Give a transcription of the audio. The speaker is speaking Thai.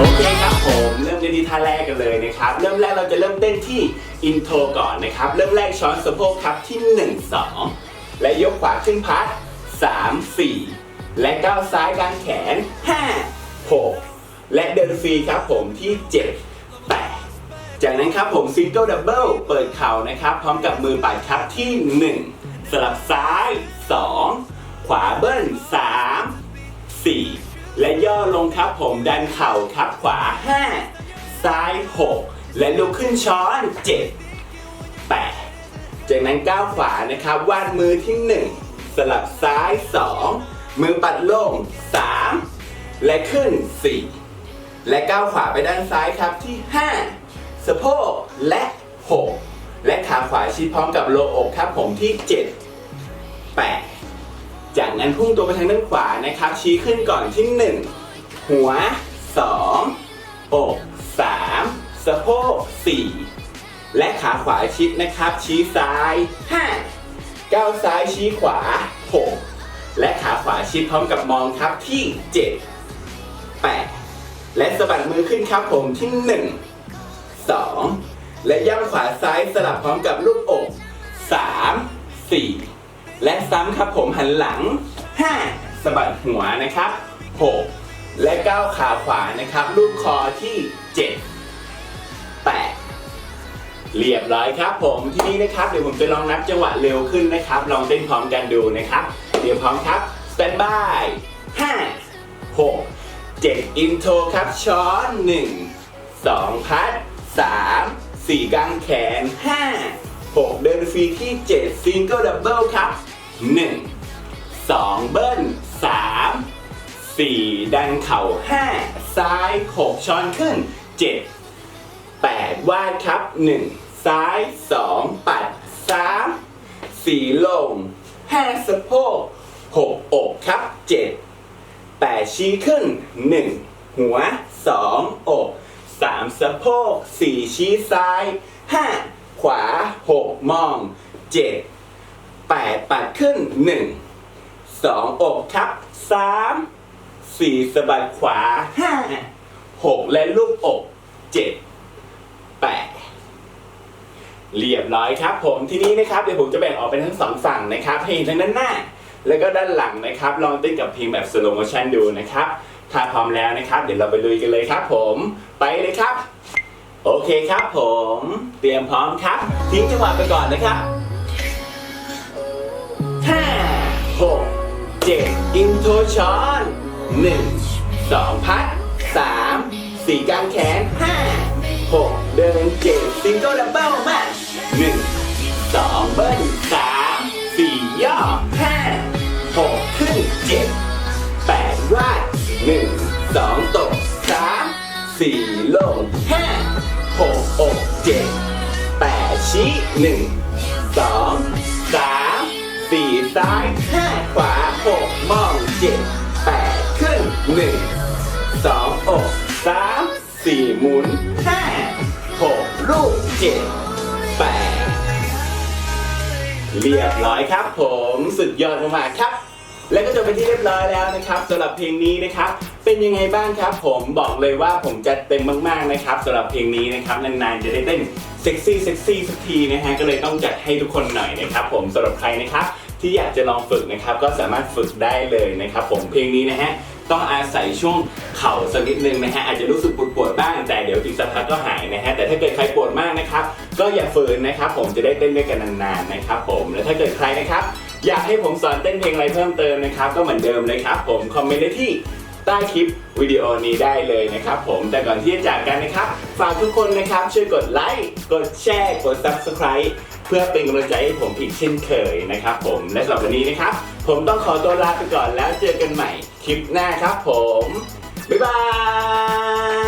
โอเคครับผมเริ่มกันที่ท่าแรกกันเลยนะครับ เริ่มแรกเราจะเริ่มเต้นที่อินโทรก่อนนะครับ เริ่มแรกช้อนสะโพกครับที่ 1 2 และยกขวาขึ้นพัด 3 4 และก้าวซ้ายกลางแขน 5 6 และเดินฟรีครับผมที่ 7 8 จากนั้นครับผมซิงเกิลดับเบิลเปิดเข่านะครับ พร้อมกับมือปัดครับที่ 1 สลับซ้าย 2 ขวาเบิ้ล3 และย่อลงครับผมดันเข่าครับขวา 5 ซ้าย 6 และลุกขึ้นช้อน 7 8 จากนั้นก้าวขวานะครับวาดมือที่ 1 สลับซ้าย 2 มือปัดลง 3 และขึ้น 4 และก้าวขวาไปด้านซ้ายครับที่ 5 สะโพกและ 6 และขาขวาชี้พร้อมกับโลอกครับผมที่ 7 8 จากนั้นพุ่งตัวไปทางด้านขวานะครับ ชี้ขึ้นก่อนที่ 1 หัว 2 อก 3 สะโพก 4 และขาขวาชิดนะครับ ชี้ซ้าย 5 ก้าวซ้ายชี้ขวา 6 และขาขวาชิดพร้อมกับมองครับที่ 7 8 และสะบัดมือขึ้นครับผมที่ 1 2 และย่ำขวาซ้ายสลับพร้อมกับลูกอก 3 4 และซ้ำครับผมหันหลัง 5สะบัดหัวนะครับ 6 และก้าวขาขวานะครับลูกคอที่ 7 8 เรียบร้อยครับผมที่นี่นะครับเดี๋ยวผมจะลองนับจังหวะเร็วขึ้นนะครับ ลองเต้นพร้อมกันดูนะครับ เดี๋ยวพร้อมครับสแตนบาย5 6 7 อินโทรครับช้อน 1 2 พัด 3 4กางแขน 5 6 เดินฟรีที่ 7 ซิงเกิลดับเบิลครับ หนึ่งสองเบิ้ลสามสี่ดันเข่าห้าซ้ายหกช้อนขึ้นเจ็ดแปดวาดครับหนึ่งซ้ายสองปัดสามสี่ลงห้าสะโพกหกอกครับเจ็ดแปดชี้ขึ้นหนึ่งหัวสองอกสามสะโพกสี่ชี้ซ้ายห้าขวาหกมองเจ็ด 8 ปัดขึ้น 1 2 อกครับ 3 4สะบัดขวา 5 6 และลูกอก 7 8 เรียบร้อยครับ ผมทีนี้นะครับเดี๋ยวผมจะแบ่งออกเป็นทั้งสองฝั่งนะครับให้เห็นทั้งด้านหน้า แล้วก็ด้านหลังนะครับ ลองเต้นกับเพลงแบบสโลโมชันดูนะครับ ถ้าพร้อมแล้วนะครับ เดี๋ยวเราไปลุยกันเลยครับ ผมไปเลยครับ โอเคครับผม เตรียมพร้อมครับ ทิ้งจังหวะไปก่อนนะครับ เจ็ดอินโทรช้อนหนึ่งสองพัดสามสี่กางแขนห้าหกเดินเจ็ดซิงเกิลดับเบิลมาหนึ่งสองเบิ้ลสามสี่ย่อห้าหกขึ้นเจ็ดแปดวาดหนึ่งสองตกสามสี่ลงห้าหกอกเจ็ดแปดชี้หนึ่งสอง ซ้ายห้าขวาหกมองเจ็ดแปดขึ้นหนึ่งสองอกสามสี่หมุนห้าหกลูกเจ็ดแปดเรียบร้อยครับ ผมสุดยอดมากๆครับ และก็จบไปที่เรียบร้อยแล้วนะครับสำหรับเพลงนี้นะครับเป็นยังไงบ้างครับ ผมบอกเลยว่าผมจัดเต็มมากๆนะครับสำหรับเพลงนี้นะครับนานๆจะได้เต้นเซ็กซี่เซ็กซี่สักทีนะฮะก็เลยต้องจัดให้ทุกคนหน่อยนะครับ ผมสำหรับใครนะครับ ที่อยากจะลองฝึกนะครับ ก็สามารถฝึกได้เลยนะครับ ผมเพลงนี้นะฮะต้องอาศัยช่วงเข่าสักนิดนึงนะฮะอาจจะรู้สึกปวดปวดบ้างแต่เดี๋ยวอีกสักพักก็หายนะฮะแต่ถ้าเกิดใครปวดมากนะครับ ก็อย่าฝืนนะครับผมจะได้เต้นด้วยกันนานๆนะครับผมและถ้าเกิดใครนะครับ อยากให้ผมสอนเต้นเพลงอะไรเพิ่มเติมนะครับ ก็เหมือนเดิมเลยครับ ผมคอมเมนต์ได้ที่ใต้คลิปวิดีโอนี้ได้เลยนะครับผมแต่ก่อนที่จะจากกันนะครับ ฝากทุกคนนะครับช่วยกดไลค์กดแชร์กด subscribe เพื่อเป็นกำลังใจให้ผมอีกเช่นเคยนะครับผมและสำหรับวันนี้นะครับ ผมต้องขอตัวลาไปก่อนแล้วเจอกันใหม่คลิปหน้าครับผม บ๊ายบาย